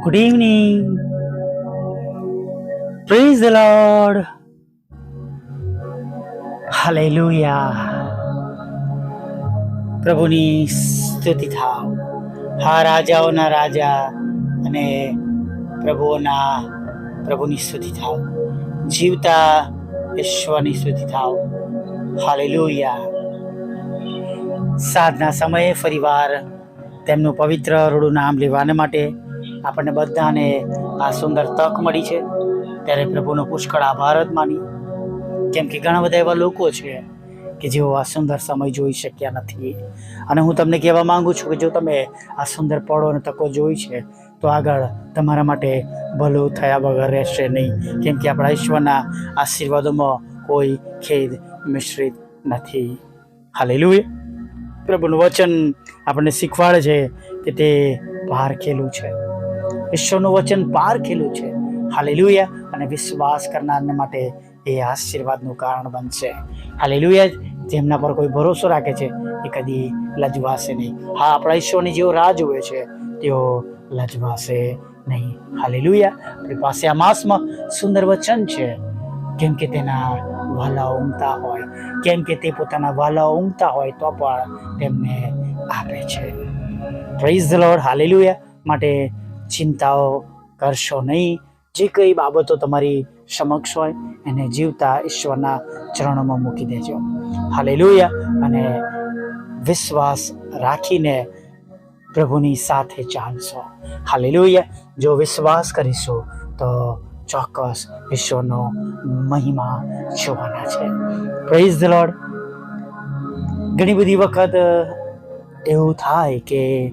Good evening. Praise the Lord. Hallelujah. પ્રભુની સ્તુતિ થાવ હા, રાજાઓના રાજા અને પ્રભુઓના પ્રભુની સ્તુતિ થાવ જીવતા ઈશ્વરની સ્તુતિ થાવ હાલેલુયા સાધના સમયે ફરીવાર તેમનું પવિત્ર રૂડું નામ લેવાને માટે આપણને બધાને આ સુંદર તક મળી છે. ત્યારે પ્રભુનો પુષ્કળ આભાર જ માની કેમ કે ઘણા બધા એવા લોકો છે કે જેઓ આ સુંદર સમય જોઈ શક્યા નથી. અને હું તમને કહેવા માંગુ છું કે જો તમે આ સુંદર પળો અને તકો જોઈ છે, તો આગળ તમારા માટે ભલું થયા વગર રહેશે નહીં. કેમ કે આપણા ઈશ્વરના આશીર્વાદોમાં કોઈ ખેદ મિશ્રિત નથી. હાલેલુયા. પ્રભુનું વચન આપણને શીખવાડે છે કે તે ભાર ખેલું છે. ઈશ્વરનું વચન પાર ખેલું છે. હાલેલુયા. અને વિશ્વાસ કરનારને માટે એ આશીર્વાદનું કારણ બનશે. હાલેલુયા. જેમના પર કોઈ ભરોસો રાખે છે, એ કદી લજવાશે નહીં. હા, આપણા ઈશ્વરની જેઓ રાહ જુએ છે, તેઓ લજવાશે નહીં. હાલેલુયા. આપણી પાસે આ માસમાં સુંદર વચન છે. કેમ કે તેના વાલા ઊંઘતા હોય, કેમ કે તે પોતાના વાલા ઊંઘતા હોય, તો પણ તેમને આપે છે. Praise the Lord hallelujah. માટે ચિંતાઓ કરશો નહીં. જે કઈ બાબતો તમારી સમક્ષ હોય, એને જીવતા ઈશ્વરના ચરણોમાં મૂકી દેજો. હાલેલુયા. અને વિશ્વાસ રાખીને પ્રભુની સાથે ચાલશો. હાલેલુયા. જો વિશ્વાસ કરીશું, તો ચોક્કસ ઈશ્વરનો મહિમા જોવાના છે. પ્રેઝ ધ લોર્ડ ઘણી બધી વખત એવું થાય કે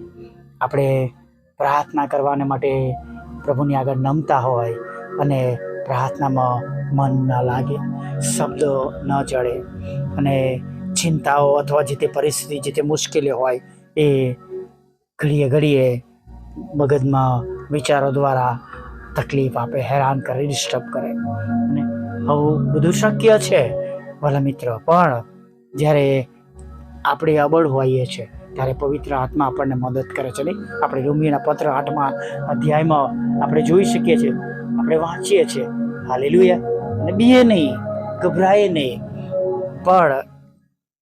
આપણે પ્રાર્થના કરવાને માટે પ્રભુની આગળ નમતા હોય અને પ્રાર્થનામાં મન ન લાગે, શબ્દો ન ચડે અને ચિંતાઓ અથવા જે તે પરિસ્થિતિ, જે તે મુશ્કેલી હોય એ ઘડીએ ઘડીએ મગજમાં વિચારો દ્વારા તકલીફ આપે, હેરાન કરે ડિસ્ટર્બ કરે. અને આવું બધું શક્ય છે ભલા મિત્ર. પણ જ્યારે આપણે અબળ હોઈએ છીએ ત્યારે પવિત્ર આત્મા આપણને મદદ કરે છે, નહીં? આપણે રૂમીના પત્ર આઠમા અધ્યાયમાં આપણે જોઈ શકીએ છીએ. આપણે વાંચીએ છીએ. હાલેલુયા. અને બીએ નહીં, ગભરાએ નહીં. પણ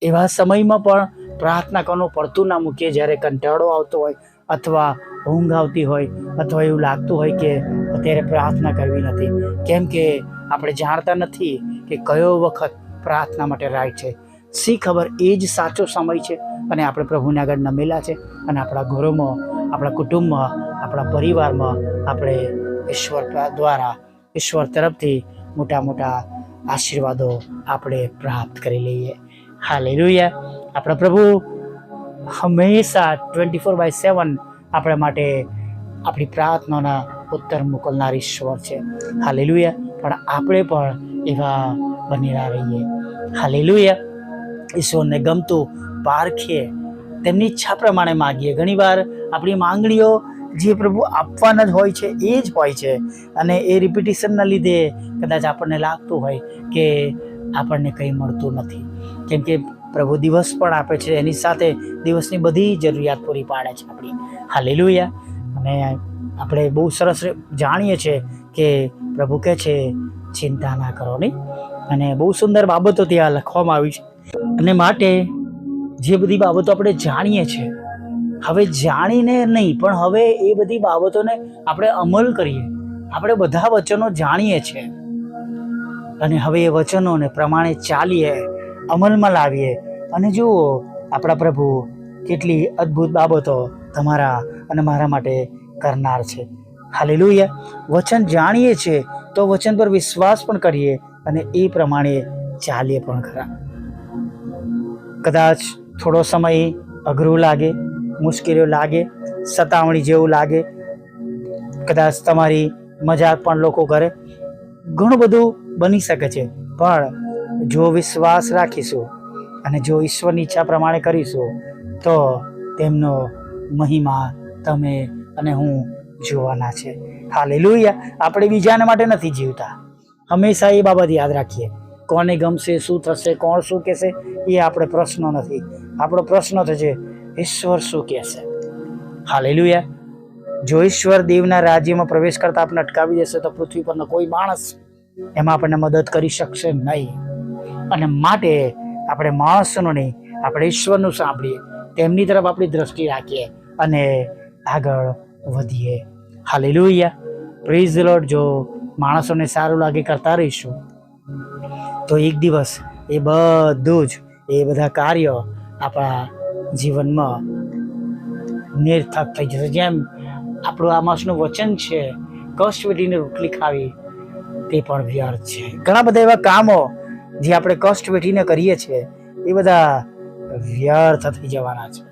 એવા સમયમાં પણ પ્રાર્થના કરવાનું પડતું ના મૂકીએ. જ્યારે કંટાળો આવતો હોય અથવા ઊંઘ આવતી હોય અથવા એવું લાગતું હોય કે અત્યારે પ્રાર્થના કરવી નથી. કેમ કે આપણે જાણતા નથી કે કયો વખત પ્રાર્થના માટે રાઈટ છે. શી ખબર એ જ સાચો સમય છે. અને આપણે પ્રભુને આગળ નમેલા છે. અને આપણા ઘરોમાં, આપણા કુટુંબમાં, આપણા પરિવારમાં આપણે ઈશ્વર દ્વારા ઈશ્વર તરફથી મોટા મોટા આશીર્વાદો આપણે પ્રાપ્ત કરી લઈએ. હાલેલુયા. આપણા પ્રભુ હંમેશા ટ્વેન્ટી ફોર બાય સેવન આપણા માટે આપણી પ્રાર્થનાના ઉત્તર મોકલનાર ઈશ્વર છે. હાલેલુયા. પણ આપણે પણ એવા બનેલા રહીએ. હાલેલુયા. ઈશ્વરને ગમતું પારખીએ. તેમની ઈચ્છા પ્રમાણે માગીએ. ઘણીવાર આપણી માંગણીઓ જે પ્રભુ આપવાના જ હોય છે, એ જ હોય છે. અને એ રિપિટિશનના લીધે કદાચ આપણને લાગતું હોય કે આપણને કંઈ મળતું નથી. કેમ કે પ્રભુ દિવસ પણ આપે છે, એની સાથે દિવસની બધી જરૂરિયાત પૂરી પાડે છે આપણી. હાલેલુયા. અને આપણે બહુ સરસ જાણીએ છીએ કે પ્રભુ કહે છે, ચિંતા ના કરો નહીં. અને બહુ સુંદર બાબતો ત્યાં લખવામાં આવી છે. અને માટે જે બધી બાબતો આપણે જાણીએ છીએ, હવે જાણીને નહીં, પણ હવે એ બધી બાબતોને આપણે અમલ કરીએ. આપણે બધા વચનો જાણીએ છીએ. અને હવે એ વચનોને પ્રમાણે ચાલીએ, અમલમાં લાવીએ. અને જુઓ, આપણા પ્રભુ કેટલી અદ્ભુત બાબતો તમારા અને મારા માટે કરનાર છે. હાલેલુયા. વચન જાણીએ છીએ તો વચન પર વિશ્વાસ પણ કરીએ અને એ પ્રમાણે ચાલીએ પણ ખરા. કદાચ થોડો સમય અઘરું લાગે, મુશ્કેલીઓ લાગે સતાવણી જેવું લાગે, કદાચ તમારી મજાક પણ લોકો કરે. ઘણું બધું બની શકે છે, પણ જો વિશ્વાસ રાખીશું અને જો ઈશ્વરની ઈચ્છા પ્રમાણે કરીશું, તો તેમનો મહિમા તમે અને હું જોવાના છે. હાલેલુયા. આપણે બીજાને માટે નથી જીવતા. હંમેશા એ બાબત યાદ રાખીએ. કોને ગમશે, શું થશે, કોણ શું કહેશે, એ આપણે પ્રશ્નો નથી. આપણો પ્રશ્ન થશે ઈશ્વર શું કહેશે? હાલેલુયા. જો ઈશ્વર દેવના રાજ્યમાં પ્રવેશ કરતા આપણે અટકાવી દેશે તો પૃથ્વી પરનો કોઈ માણસ એમાં આપણને મદદ કરી શકશે નહીં. અને માટે આપણે માણસનું નહીં આપણે ઈશ્વરનું સાંભળીએ, તેમની તરફ આપણી દ્રષ્ટિ રાખીએ અને આગળ વધીએ. હાલેલુયા. પ્રેઝ લોર્ડ જો માણસોને સારું લાગે કરતા રહીશું. તો એક દિવસ એ બધું જ, એ બધા કાર્ય આપણા જીવનમાં નિર્થક થઈ જશે. જેમ આપણું આ માસનું વચન છે, કષ્ટ વેઠીને રોટલી ખાવી, તે પણ વ્યર્થ છે. ઘણા બધા એવા કામો જે આપણે કષ્ટ વેઠીને કરીએ છીએ, એ બધા વ્યર્થ થઈ જવાના છે.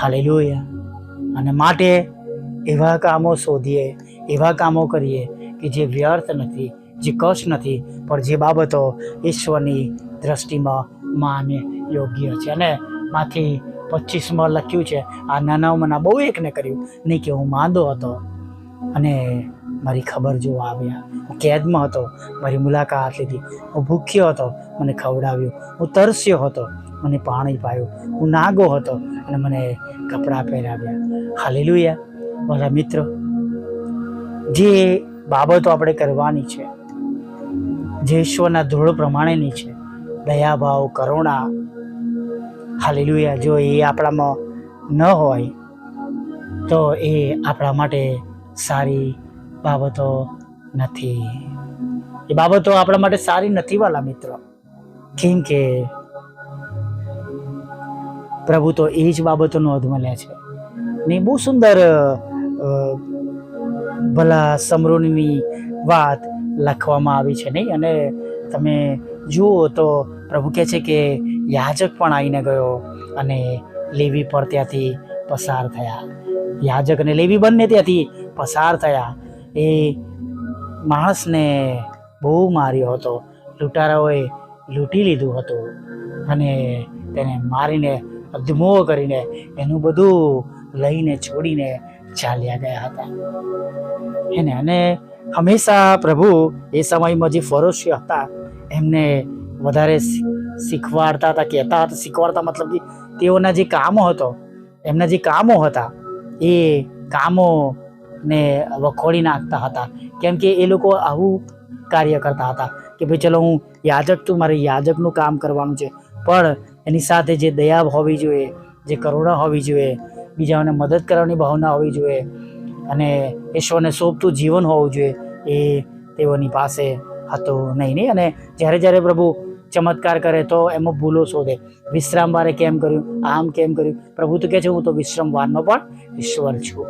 હાલેલુયા. અને માટે એવા કામો શોધીએ, એવા કામો કરીએ કે જે વ્યર્થ નથી. જે કશ નથી, પણ જે બાબતો ઈશ્વરની દ્રષ્ટિમાં માન્ય યોગ્ય છે. અને માંથી પચીસમાં લખ્યું છે, આ નાનાઓમાં બહુ એકને કર્યું, નહીં કે હું માંદો હતો. અને મારી ખબર જોવા આવ્યા. હું કેદમાં હતો, મારી મુલાકાત લીધી. હું ભૂખ્યો હતો, મને ખવડાવ્યું. હું તરસ્યો હતો, મને પાણી પાયું. હું નાગો હતો, અને મને કપડાં પહેરાવ્યા. હાલેલુયા. મારા મિત્રો, જે બાબતો આપણે કરવાની છે જે ઈશ્વરના ધ્રુવ પ્રમાણેની છે. દયાભાવ કરુણા, હાલેલુયા. જો એ આપણામાં ન હોય, તો એ આપણા માટે સારી બાબતો નથી. એ બાબતો આપણા માટે સારી નથી વાલા મિત્રો. કેમ કે પ્રભુ તો એ જ બાબતો નોંધ મળે છે. ને બહુ સુંદર ભલા સમરોની વાત લખવામાં આવી છે નહીં? અને તમે જુઓ તો પ્રભુ કહે છે કે યાજક પણ આવીને ગયો અને લેવી પર ત્યાંથી પસાર થયા. યાજક અને લેવી બંને ત્યાંથી પસાર થયા. એ માણસને બહુ માર્યો હતો. લૂંટારાઓએ લૂંટી લીધું હતું અને તેને મારીને અધમો કરીને એનું બધું લઈને છોડીને ચાલ્યા ગયા હતા. એને અને હંમેશા પ્રભુ એ સમયમાં જે ફરોશી હતા, એમને વધારે શીખવાડતા હતા, કહેતા હતા, શીખવાડતા મતલબ કે તેઓના જે કામો હતો, એમના જે કામો હતા, એ કામો ને વખોડી નાખતા હતા. કેમ કે એ લોકો આવું કાર્ય કરતા હતા કે ભાઈ ચલો હું યાજક છું, મારે યાજકનું કામ કરવાનું છે. પણ એની સાથે જે દયા હોવી જોઈએ, જે કરુણા હોવી જોઈએ, બીજાઓને મદદ કરવાની ભાવના હોવી જોઈએ અને ઈશ્વરને શોભતું જીવન હોવું જોઈએ એ તેઓની પાસે હતું નહીં નહીં. અને જ્યારે જ્યારે પ્રભુ ચમત્કાર કરે તો એમાં ભૂલો શોધે. વિશ્રામવારે કેમ કર્યું? આમ કેમ કર્યું? પ્રભુ તો કહે છે, હું તો વિશ્રામવારનો પણ ઈશ્વર છું.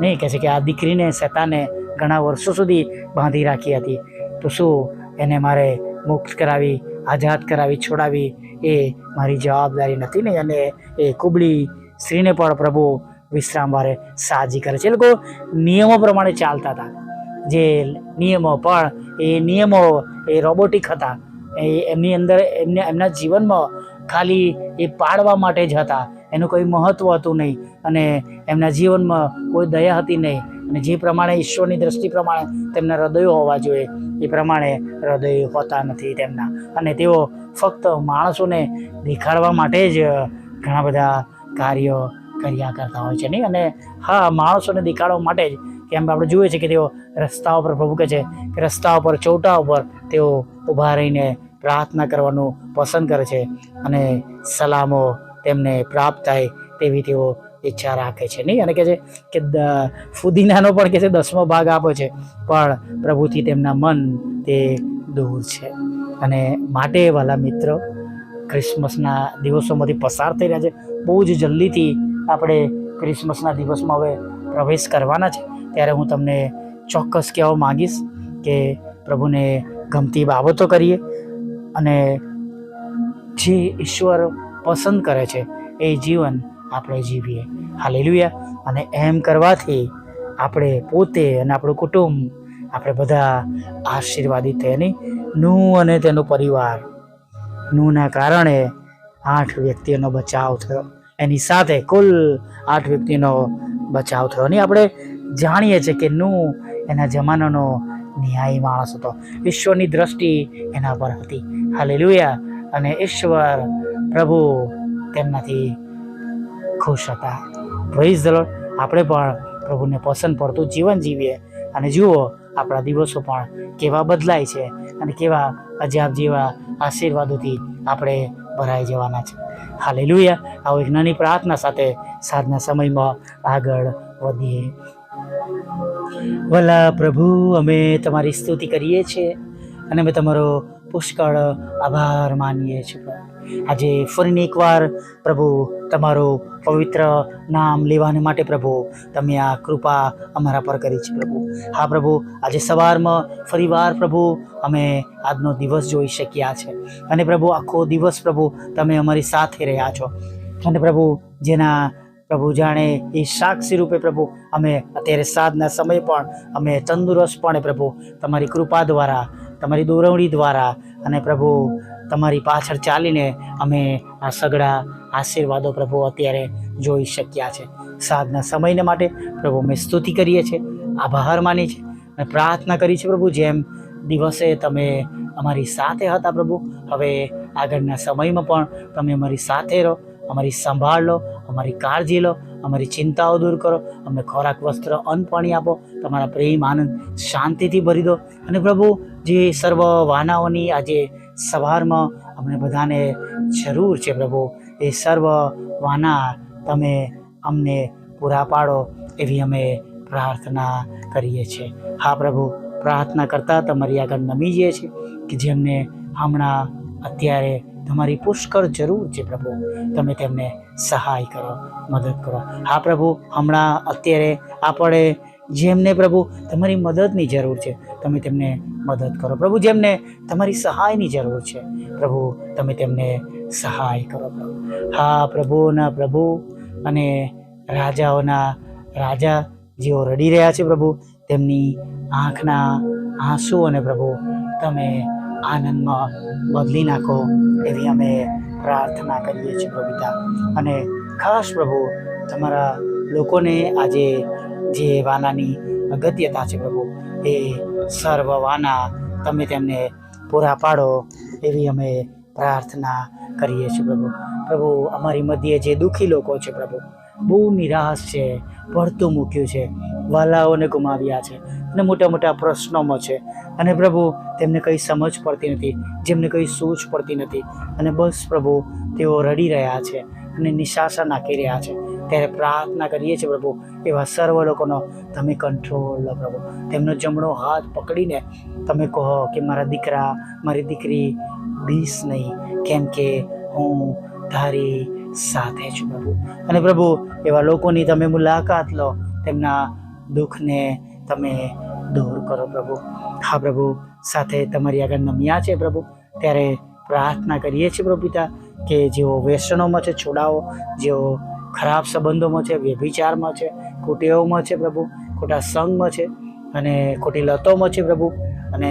નહીં, કહે છે કે આ દીકરીને શેતાને ઘણા વર્ષો સુધી બાંધી રાખી હતી. તો શું એને મારે મુક્ત કરાવી, આઝાદ કરાવી, છોડાવી? એ મારી જવાબદારી નથી ને અને એ કુબળી સ્ત્રીને પણ પ્રભુ વિશ્રામવારે સાજી કરે છે. એ લોકો નિયમો પ્રમાણે ચાલતા હતા. જે નિયમો પણ એ નિયમો એ રોબોટિક હતા. એ એમની અંદર એમને એમના જીવનમાં ખાલી એ પાડવા માટે જ હતા. એનું કોઈ મહત્ત્વ હતું નહીં અને એમના જીવનમાં કોઈ દયા હતી નહીં. અને જે પ્રમાણે ઈશ્વરની દ્રષ્ટિ પ્રમાણે તેમના હૃદયો હોવા જોઈએ, એ પ્રમાણે હૃદય હોતા નથી તેમના. અને તેઓ ફક્ત માણસોને દેખાડવા માટે જ ઘણા બધા કાર્યો કર્યા કરતા હોય છે, નહીં? અને હા, માણસોને દેખાડવા માટે જ કેમ આપણે જોઈએ છીએ કે તેઓ રસ્તા ઉપર પ્રભુ કહે છે કે રસ્તા ઉપર, ચોટા ઉપર તેઓ ઊભા રહીને પ્રાર્થના કરવાનું પસંદ કરે છે અને સલામો તેમને પ્રાપ્ત થાય તેવી તેઓ ઈચ્છા રાખે છે, નહીં? અને કહે છે કે ફુદીનાનો પણ કહે છે દસમો ભાગ આપે છે, પણ પ્રભુથી તેમના મન તે દૂર છે. અને માટે વાલા મિત્રો, ક્રિસમસના દિવસોમાંથી પસાર થઈ રહ્યા છે. બહુ જ જલ્દીથી આપણે ક્રિસમસના દિવસમાં હવે પ્રવેશ કરવાના છે, ત્યારે હું તમને ચોક્કસ કહેવા માંગીશ કે પ્રભુને ગમતી બાબતો કરીએ અને જે ઈશ્વર પસંદ કરે છે એ જીવન આપણે જીવીએ. હાલેલુયા. અને એમ કરવાથી આપણે પોતે અને આપણું કુટુંબ આપણે બધા આશીર્વાદિત નહીં. નું અને તેનો પરિવાર. નુંના કારણે આઠ વ્યક્તિઓનો બચાવ થયો. એની સાથે કુલ આઠ વ્યક્તિનો બચાવ થયો. અને આપણે જાણીએ છીએ કે નું એના જમાનાનો ન્યાયી માણસ હતો. ઈશ્વરની દ્રષ્ટિ એના પર હતી. હાલેલુયા. અને ઈશ્વર પ્રભુ તેમનાથી ખુશ હતા. પ્રેઝ ધ આપણે પણ પ્રભુને પસંદ પડતું જીવન જીવીએ. અને જુઓ, આપણા દિવસો પણ કેવા બદલાય છે અને કેવા અજાબ જેવા આશીર્વાદોથી આપણે ભરાઈ જવાના છે. હાલે આવો એક નાની પ્રાર્થના સાથે સાંજના સમયમાં આગળ વધીએ. વલા પ્રભુ, અમે તમારી સ્તુતિ કરીએ છીએ અને અમે તમારો પુષ્કળ આભાર માનીએ છીએ આજે ફરીને એકવાર પ્રભુ તમારો પવિત્ર નામ લેવાને માટે પ્રભુ તમે આ કૃપા અમારા પર કરી છે પ્રભુ. હા પ્રભુ, આજે સવારમાં ફરીવાર પ્રભુ અમે આજનો દિવસ જોઈ શક્યા છે. અને પ્રભુ, આખો દિવસ પ્રભુ તમે અમારી સાથે રહ્યા છો. અને પ્રભુ, જેના પ્રભુ જાણે એ સાક્ષી રૂપે પ્રભુ, અમે અત્યારે સાંજના સમય પણ અમે તંદુરસ્તપણે પ્રભુ, તમારી કૃપા દ્વારા તમારી દોરવણી દ્વારા અને પ્રભુ તમારી પાછળ ચાલીને અમે આ સગડા આશીર્વાદો પ્રભુ અત્યારે જોઈ શક્યા છે. સાંજના સમયને માટે પ્રભુ અમે સ્તુતિ કરીએ છીએ, આભાર માની છે અને પ્રાર્થના કરી છે પ્રભુ જેમ દિવસે તમે અમારી સાથે હતા પ્રભુ, હવે આગળના સમયમાં પણ તમે અમારી સાથે રહો, અમારી સંભાળ લો, અમારી કાળજી લો, અમારી ચિંતાઓ દૂર કરો, અમને ખોરાક, વસ્ત્ર, અન્ન, પાણી આપો, તમારા પ્રેમ, આનંદ, શાંતિથી ભરી દો અને પ્રભુ જે સર્વ વાનાઓની આજે સવારમાં અમને બધાને જરૂર છે પ્રભુ. એ સર્વ વાના તમે અમને પૂરા પાડો એવી અમે પ્રાર્થના કરીએ છીએ. હા પ્રભુ, પ્રાર્થના કરતાં તમારી આગળ નમી જઈએ છીએ કે જેમને હમણાં અત્યારે તમારી પુષ્કળ જરૂર છે પ્રભુ. તમે તેમને સહાય કરો, મદદ કરો. હા પ્રભુ, હમણાં અત્યારે આપણે જેમને પ્રભુ તમારી મદદની જરૂર છે, તમે તેમને મદદ કરો. પ્રભુ, જેમને તમારી સહાયની જરૂર છે, પ્રભુ, તમે તેમને સહાય કરો, પ્રભુ. હા પ્રભુના પ્રભુ અને રાજાઓના રાજા જેઓ રડી રહ્યા છે, પ્રભુ, તેમની આંખના આંસુ અને પ્રભુ, તમે આનંદમાં બદલી નાખો એવી અમે પ્રાર્થના કરીએ છીએ પ્રભુતા અને ખાસ પ્રભુ, તમારા લોકોને આજે જે વાનાની અગત્યતા છે પ્રભુ, એ સર્વ વાના તમે તેમને પૂરા પાડો એવી અમે પ્રાર્થના કરીએ છીએ પ્રભુ. પ્રભુ, અમારી મધ્યે જે દુઃખી લોકો છે પ્રભુ, બહુ નિરાશ છે, પડતું મૂક્યું છે, વાલાઓને ગુમાવ્યા છે અને મોટા મોટા પ્રશ્નોમાં છે. અને પ્રભુ, તેમને કંઈ સમજ પડતી નથી, જેમને કંઈ સૂઝ પડતી નથી. અને બસ પ્રભુ, તેઓ રડી રહ્યા છે અને નિશાસા નાખી રહ્યા છે. ત્યારે પ્રાર્થના કરીએ છીએ પ્રભુ, એવા સર્વ લોકોનો તમે કંટ્રોલ લો પ્રભુ. તેમનો જમણો હાથ પકડીને તમે કહો કે મારા દીકરા, મારી દીકરી, બીસ નહીં, કેમ કે હું તારી સાથે છું પ્રભુ. અને પ્રભુ, એવા લોકોની તમે મુલાકાત લો, તેમના દુઃખને તમે દૂર કરો પ્રભુ. હા પ્રભુ, સાથે તમારી આગળ નમ્યા છે પ્રભુ. ત્યારે પ્રાર્થના કરીએ છીએ પ્રભુ પિતા, કે જેઓ વ્યસનોમાં છે છોડાવો જેઓ ખરાબ સંબંધોમાં છે, વ્યભિચારમાં છે ખોટીઓમાં છે પ્રભુ, ખોટા સંઘમાં છે અને ખોટી લતોમાં છે પ્રભુ અને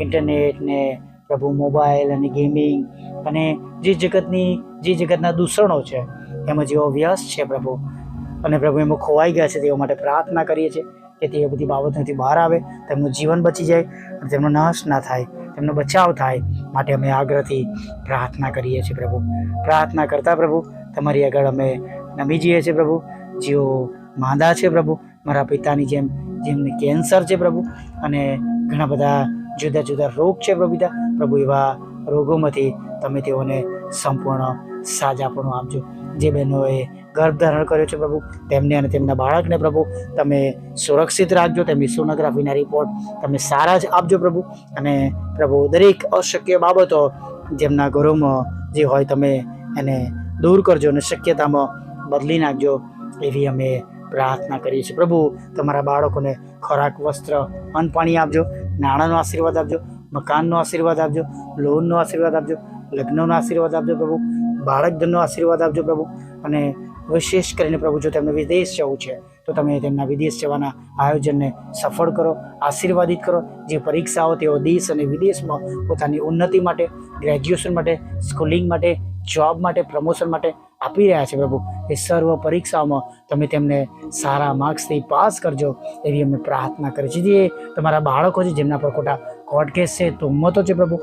ઇન્ટરનેટ ને પ્રભુ મોબાઈલ અને ગેમિંગ અને જે જગતની, જે જગતના દૂષણો છે, એમાં જેવો વ્યસ્ત છે પ્રભુ. અને પ્રભુ એમાં ખોવાઈ ગયા છે, તેઓ માટે પ્રાર્થના કરીએ છીએ કે તે બધી બાબતોથી બહાર આવે, તેમનું જીવન બચી જાય અને તેમનો નાશ ના થાય, તેમનો બચાવ થાય માટે અમે આગ્રહથી પ્રાર્થના કરીએ છીએ પ્રભુ. પ્રાર્થના કરતા પ્રભુ, તમારી આગળ અમે નમી જઈએ છીએ પ્રભુ. જેઓ માંદા છે પ્રભુ. મારા પિતાની જેમ, જેમને કેન્સર છે પ્રભુ. અને ઘણા બધા જુદા જુદા રોગ છે પ્રભુ પિતા. પ્રભુ, એવા રોગોમાંથી તમે તેઓને સંપૂર્ણ સાજાપણું આપજો. જે બહેનોએ ગર્ભ ધારણ કર્યો છે પ્રભુ, તેમને અને તેમના બાળકને પ્રભુ, તમે સુરક્ષિત રાખજો. તેમની સોનોગ્રાફીના રિપોર્ટ તમે સારા જ આપજો પ્રભુ. અને પ્રભુ, દરેક અશક્ય બાબતો જેમના ઘરોમાં જે હોય તમે એને દૂર કરજો અને શક્યતામાં બદલી નાખજો એવી અમે પ્રાર્થના કરીએ છીએ. પ્રભુ, તમારા બાળકોને ખોરાક, વસ્ત્ર, અન્ન પાણી આપજો, નાણાંનો આશીર્વાદ આપજો, મકાનનો આશીર્વાદ આપજો, લોનનો આશીર્વાદ આપજો, લગ્નનો આશીર્વાદ આપજો પ્રભુ, બાળકધનનો આશીર્વાદ આપજો પ્રભુ અને વિશેષ કરીને પ્રભુ, જો તેમને વિદેશ જવું છે, તો તમે તેમના વિદેશ જવાના આયોજનને સફળ કરો, આશીર્વાદિત કરો. જે પરીક્ષાઓ તેઓ દેશ અને વિદેશમાં પોતાની ઉન્નતિ માટે ગ્રેજ્યુએશન માટે સ્કૂલિંગ માટે જોબ માટે પ્રમોશન માટે આપી રહ્યા છે પ્રભુ. એ સર્વ પરીક્ષાઓમાં તમે તેમને સારા માર્ક્સથી પાસ કરજો એવી અમે પ્રાર્થના કરી. છીએ જે તમારા બાળકો છે જેમના પર ખોટા કોર્ટ કેસ છે તોમતો છે પ્રભુ,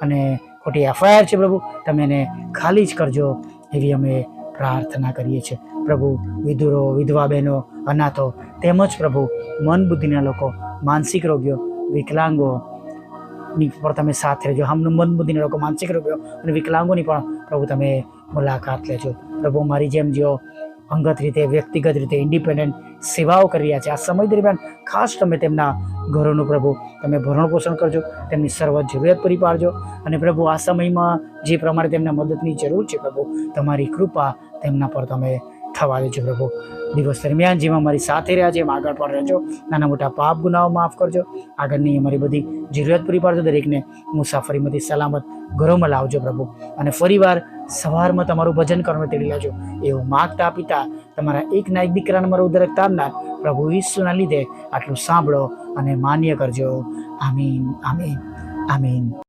અને ખોટી એફઆઈઆર છે પ્રભુ, તમે એને ખાલી જ કરજો એવી અમે પ્રાર્થના કરીએ છીએ. પ્રભુ, વિધુરો, વિધવા બહેનો, અનાથો, તેમજ પ્રભુ મન બુદ્ધિના લોકો, માનસિક રોગીઓ, વિકલાંગો ની પણ તમે સાથ રહેજો. હમનું મન બુદ્ધિના લોકો, માનસિક રોગીઓ અને વિકલાંગોની પણ પ્રભુ તમે મુલાકાત લેજો. પ્રભુ મારી જેમ જેઓ અંગત રીતે, વ્યક્તિગત રીતે ઇન્ડિપેન્ડન્ટ સેવાઓ કરી રહ્યા છે, આ સમય દરમિયાન ખાસ તમે તેમના ઘરોનું પ્રભુ, તમે ભરણ પોષણ કરજો, તેમની સર્વ જરૂરિયાત પૂરી પાડજો અને પ્રભુ આ સમયમાં જે પ્રમાણે તેમને મદદની જરૂર છે પ્રભુ, તમારી કૃપા તેમના પર તમે થવા દેજો પ્રભુ. દિવસ દરમિયાન જેમાં અમારી સાથે રહ્યા છે એમ આગળ પણ રહેજો. નાના મોટા પાપ ગુનાઓ માફ કરજો. આગળની અમારી બધી જરૂરિયાત પૂરી પાડજો. દરેકને મુસાફરીમાંથી સલામત ઘરોમાં લાવજો પ્રભુ. અને ફરીવાર સવારમાં તમારું ભજન કરવાનું તેડી લાવજો એવું માગતા પિતા તમારા એક ના એક દીકરાને મારો ઉદરક તારનાર પ્રભુ ઈસુના લીધે આટલું સાંભળો અને માન્ય કરજો. આમીન આમીન આમીન.